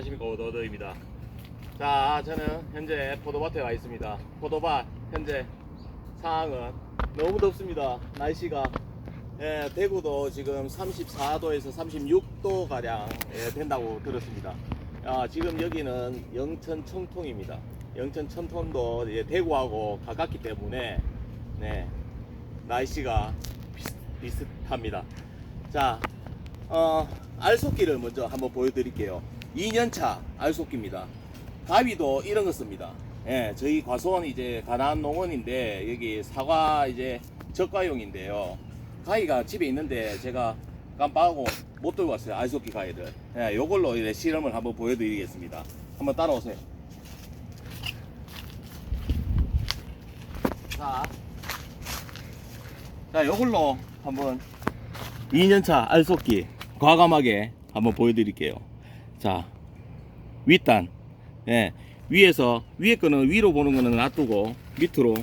안녕하십니까 오더더입니다. 자, 저는 현재 포도밭에 와 있습니다. 포도밭 현재 상황은 너무 덥습니다. 날씨가 예, 대구도 지금 34도에서 36도 가량 예, 된다고 들었습니다. 아, 지금 여기는 영천 청통입니다. 영천 청통도 이제 대구하고 가깝기 때문에 네, 날씨가 비슷, 비슷합니다. 자, 어, 알속기를 먼저 한번 보여드릴게요. 2년차 알속기입니다. 가위도 이런 거 씁니다. 예, 저희 과수원 이제 가난 농원인데 여기 사과 이제 저가용인데요. 가위가 집에 있는데 제가 깜빡하고 못 들고 왔어요. 알속기 가위를. 예, 요걸로 이제 실험을 한번 보여드리겠습니다. 한번 따라오세요. 자, 자, 요걸로 한번 2년차 알속기 과감하게 한번 보여드릴게요. 자, 윗단. 예, 위에서, 위에 거는 위로 보는 거는 놔두고, 밑으로,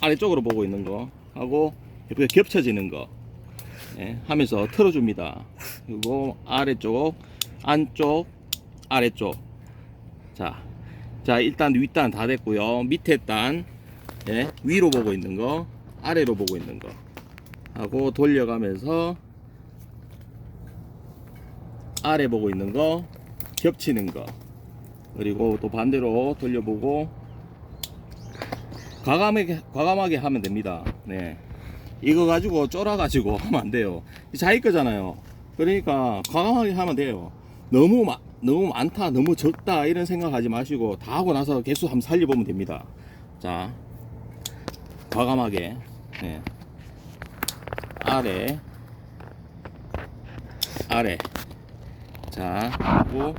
아래쪽으로 보고 있는 거, 하고, 옆에 겹쳐지는 거, 예, 하면서 틀어줍니다. 그리고 아래쪽, 안쪽, 아래쪽. 자, 자, 일단 윗단 다 됐고요. 밑에 단, 예, 위로 보고 있는 거, 아래로 보고 있는 거. 하고 돌려가면서 아래 보고 있는 거 겹치는 거 그리고 또 반대로 돌려보고 과감하게 과감하게 하면 됩니다. 네. 이거 가지고 쫄아 가지고 하면 안 돼요. 자기 거잖아요. 그러니까 과감하게 하면 돼요. 너무 마, 너무 많다, 너무 적다 이런 생각하지 마시고 다 하고 나서 개수 한번 살려보면 됩니다. 자, 과감하게 네. 아래 아래 자 그리고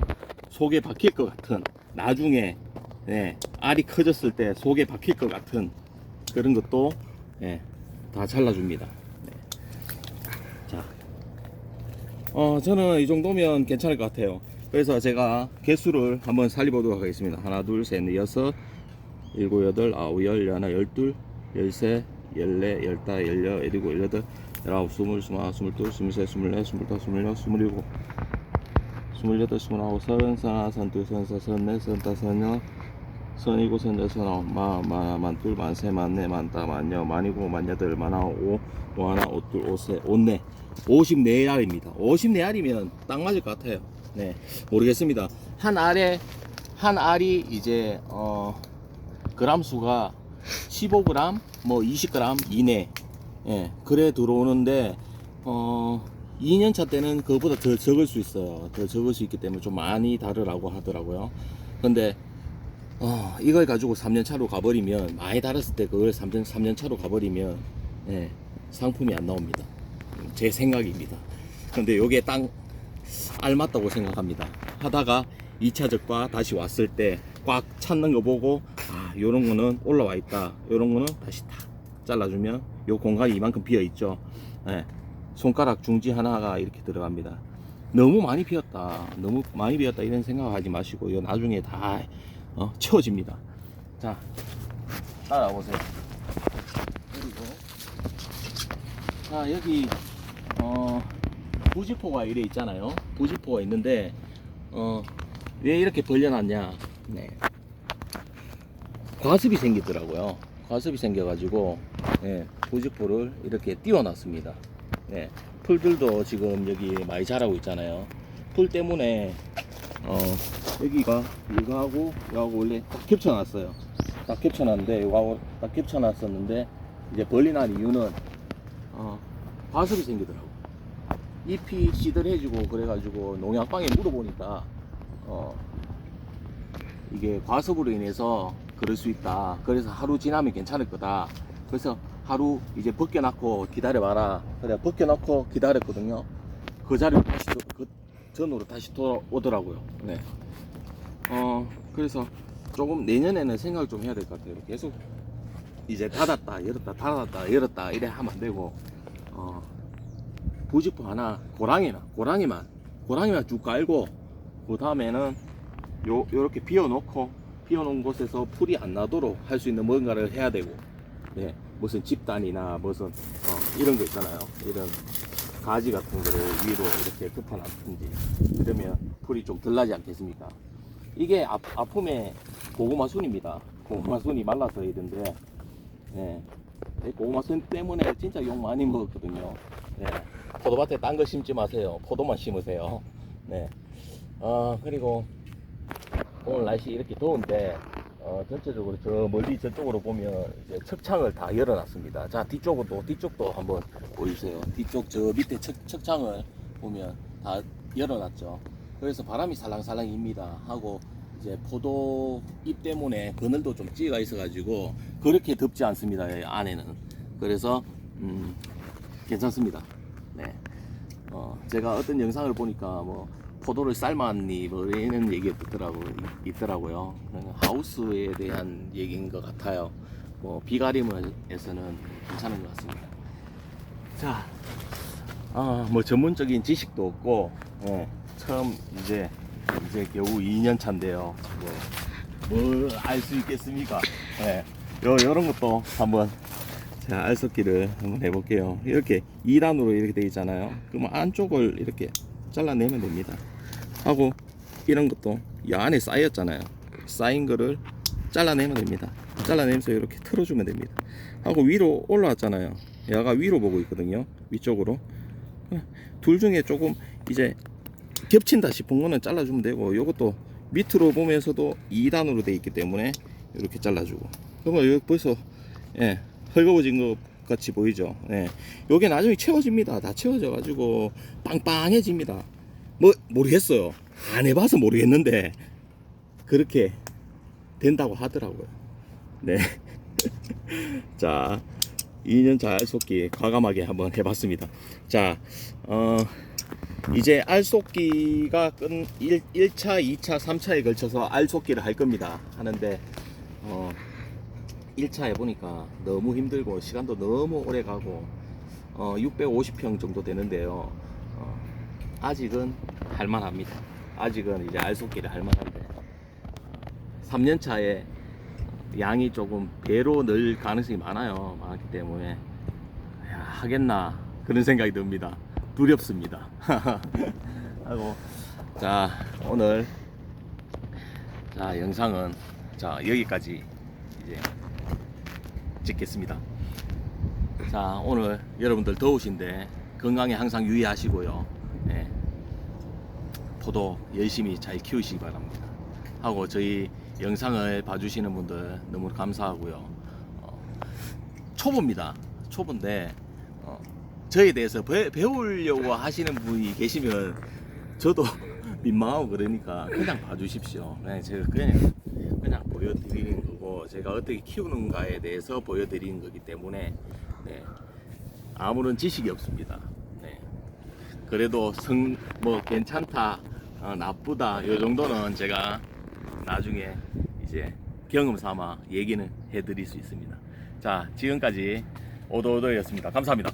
속에 박힐 것 같은 나중에 네, 알이 커졌을 때 속에 박힐 것 같은 그런 것도 네, 다 잘라줍니다. 네. 자. 어, 저는 이 정도면 괜찮을 것 같아요. 그래서 제가 개수를 한번 살려보도록 하겠습니다. 하나 둘 셋 넷 여섯 일곱 여덟 아홉 열 열하나 열둘 열세 열네 열다 열여 열일곱 열여덟 열아홉 스물 스물하나 스물둘 스물셋 스물넷 스물다섯 스물여섯 스물일곱 스물여덟 스물아홉 서른 서른하나 서른둘 서른셋 서른넷 서른다섯 서른여섯 서른일곱 서른여덟 서른아홉 만, 만, 만둘 만세 만네 만다 만여 만이고 만여덟 만아홉 오 오하나 오둘 오세 오네 54알입니다. 54알이면 딱 맞을 것 같아요. 네 모르겠습니다. 한 알에 한 알이 이제 어 그람 수가 15g 뭐 20g 이내 예 그래 들어오는데 어 2년차 때는 그거보다 더 적을 수 있어요. 더 적을 수 있기 때문에 좀 많이 다르라고 하더라고요. 근데 어 이걸 가지고 3년 차로 가버리면 많이 달았을 때 그걸 3년, 3년 차로 가버리면 예 상품이 안 나옵니다. 제 생각입니다. 근데 요게 딱 알맞다고 생각합니다. 하다가 2차 적과 다시 왔을 때 꽉 찾는 거 보고 아 요런 거는 올라와 있다. 요런 거는 다시 탁 잘라주면 요 공간이 이만큼 비어 있죠. 예, 손가락 중지 하나가 이렇게 들어갑니다. 너무 많이 비었다. 너무 많이 비었다 이런 생각하지 마시고 요. 나중에 다 어, 채워집니다. 자 따라오세요. 그리고 자 여기 어 부지포가 이래 있잖아요. 부지포가 있는데 어 왜 이렇게 벌려놨냐. 네. 과습이 생기더라고요. 과습이 생겨가지고 예, 부직포를 이렇게 띄워놨습니다. 네, 풀들도 지금 여기 많이 자라고 있잖아요. 풀 때문에 어, 여기가 이거하고 이거하고 원래 딱 겹쳐놨어요. 딱 겹쳐놨는데 이거하고 딱 겹쳐놨었는데 이제 벌리 난 이유는 어, 과습이 생기더라고. 잎이 시들해지고 그래가지고 농약방에 물어보니까 어, 이게 과습으로 인해서 그럴 수 있다. 그래서 하루 지나면 괜찮을 거다. 그래서 하루 이제 벗겨놓고 기다려봐라. 그래 벗겨놓고 기다렸거든요. 그 자리로 다시 도- 그 전으로 다시 돌아오더라고요. 네. 어 그래서 조금 내년에는 생각을 좀 해야 될 것 같아요. 계속 이제 닫았다 열었다 닫았다 열었다 이래 하면 안 되고 어 부직포 하나 고랑이나 고랑이만 고랑이만 쭉 깔고 그 다음에는 요 요렇게 비워놓고 비워놓은 곳에서 풀이 안 나도록 할 수 있는 뭔가를 해야 되고 네 무슨 집단이나 무슨 어, 이런 거 있잖아요 이런 가지 같은 거를 위로 이렇게 덮어놨든지 그러면 풀이 좀 덜 나지 않겠습니까 이게 아, 아픔의 고구마 순입니다. 고구마 순이 말라서 이런데, 예. 이 고구마 순 때문에 진짜 욕 많이 먹었거든요. 네. 포도밭에 딴 거 심지 마세요. 포도만 심으세요. 네. 아, 그리고 오늘 날씨 이렇게 더운데, 어, 전체적으로 저 멀리 저쪽으로 보면 이제 척창을 다 열어놨습니다. 자, 뒤쪽도, 뒤쪽도 한번 보여주세요. 뒤쪽 저 밑에 척, 척창을 보면 다 열어놨죠. 그래서 바람이 살랑살랑입니다. 하고 이제 포도 잎 때문에 그늘도 좀 찌가 있어가지고 그렇게 덥지 않습니다. 이 안에는. 그래서 음, 괜찮습니다. 네. 어, 제가 어떤 영상을 보니까 뭐 포도를 삶았니 뭐 이런 얘기가 있더라고 있더라고요. 하우스에 대한 얘기인 것 같아요. 뭐 비가림에서는 괜찮은 것 같습니다. 자, 아, 뭐 전문적인 지식도 없고, 예, 처음 이제 이제 겨우 2년 차인데요. 뭐, 뭘알수 있겠습니까? 예, 요 요런 것도 한번 자 알속기를 한번 해볼게요. 이렇게 2단으로 이렇게 되어 있잖아요. 그러면 안쪽을 이렇게 잘라내면 됩니다. 하고 이런 것도 이 안에 쌓였잖아요. 쌓인 거를 잘라내면 됩니다. 잘라내면서 이렇게 틀어주면 됩니다. 하고 위로 올라왔잖아요. 얘가 위로 보고 있거든요. 위쪽으로. 둘 중에 조금 이제 겹친다 싶은 거는 잘라주면 되고 요것도 밑으로 보면서도 2단으로 되어 있기 때문에 이렇게 잘라주고 그러면 여기 벌써 예, 헐거워진 것 같이 보이죠 예. 요게 나중에 채워집니다 다 채워져 가지고 빵빵해집니다 뭐 모르겠어요 안 해봐서 모르겠는데 그렇게 된다고 하더라고요 네. 자 2년 차 알속기 과감하게 한번 해봤습니다 자 어, 이제 알속기가 끝 1, 1차, 2차, 3차에 걸쳐서 알속기를 할 겁니다. 하는데 어 1차 해보니까 너무 힘들고 시간도 너무 오래 가고 어 650평 정도 되는데요. 어, 아직은 할만합니다. 아직은 이제 알속기를 할만한데 3년 차에 양이 조금 배로 늘 가능성이 많아요. 많기 때문에 야, 하겠나 그런 생각이 듭니다. 두렵습니다. 하고 자 오늘 자 영상은 자 여기까지 이제 찍겠습니다. 자 오늘 여러분들 더우신데 건강에 항상 유의하시고요. 네. 포도 열심히 잘 키우시기 바랍니다. 하고 저희 영상을 봐주시는 분들 너무 감사하고요. 어, 초보입니다. 초보인데 어, 저에 대해서 배, 배우려고 하시는 분이 계시면 저도 민망하고 그러니까 그냥 봐주십시오. 네, 제가 그냥 그냥 보여드리는 거고 제가 어떻게 키우는가에 대해서 보여드리는 거기 때문에 네, 아무런 지식이 없습니다. 네. 그래도 성 뭐 괜찮다, 어, 나쁘다 요 정도는 제가 나중에 이제 경험 삼아 얘기는 해드릴 수 있습니다. 자, 지금까지 오도오도였습니다. 감사합니다.